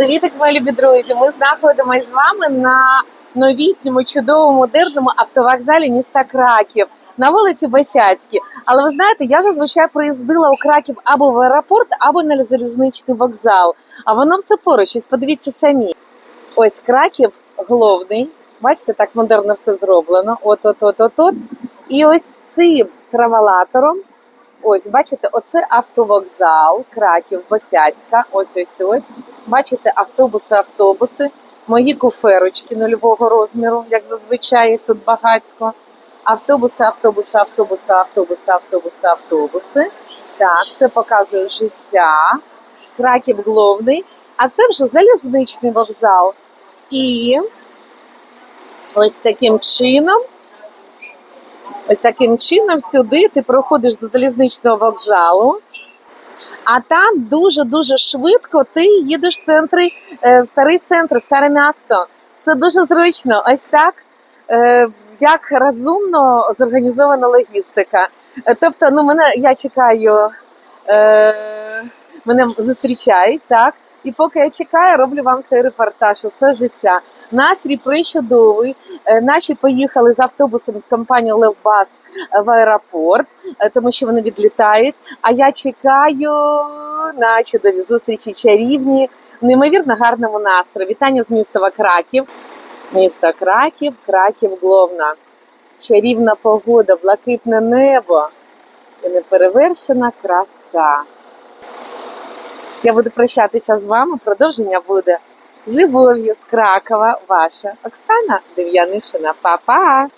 Привіт, мої любі друзі! Ми знаходимося з вами на новітньому, чудовому, модерному автовокзалі міста Краків на вулиці Басяцькій. Але ви знаєте, я зазвичай приїздила у Краків або в аеропорт, або на залізничний вокзал. А воно все поруч. Ось подивіться самі. Ось Краків головний. Бачите, так модерно все зроблено. От, от, от, от, от. І ось цим травалатором. Ось, бачите, оце автовокзал, Краків, Босяцька. Ось ось ось. Бачите, автобуси, автобуси, мої куферочки нульового розміру, як зазвичай їх тут багатько. Автобуси, автобуси, автобуси, автобуси, автобуси, автобуси. Так, все показує життя. Краків головний. А це вже залізничний вокзал. І ось таким чином. Ось таким чином сюди ти проходиш до залізничного вокзалу, а там дуже-дуже швидко ти їдеш в центри, е, в старий центр, старе місто. Все дуже зручно. Ось так, е, як розумно зорганізована логістика. Е, Тобто, ну, мене я чекаю, мене зустрічають, так. І поки я чекаю, роблю вам цей репортаж. Усе життя. Настрій причудовий. Е, Наші поїхали з автобусом з компанією Левбас в аеропорт, е, тому що вони відлітають. А я чекаю на чудові зустрічі чарівні, в неймовірно гарному настрої. Вітання з міста Краків. Місто Краків, Краків Гловна. Чарівна погода, блакитне небо і неперевершена краса. Я буду прощатися з вами. Продовження буде з любов'ю з Кракова. Ваша Оксана Дев'янишина. Па-па!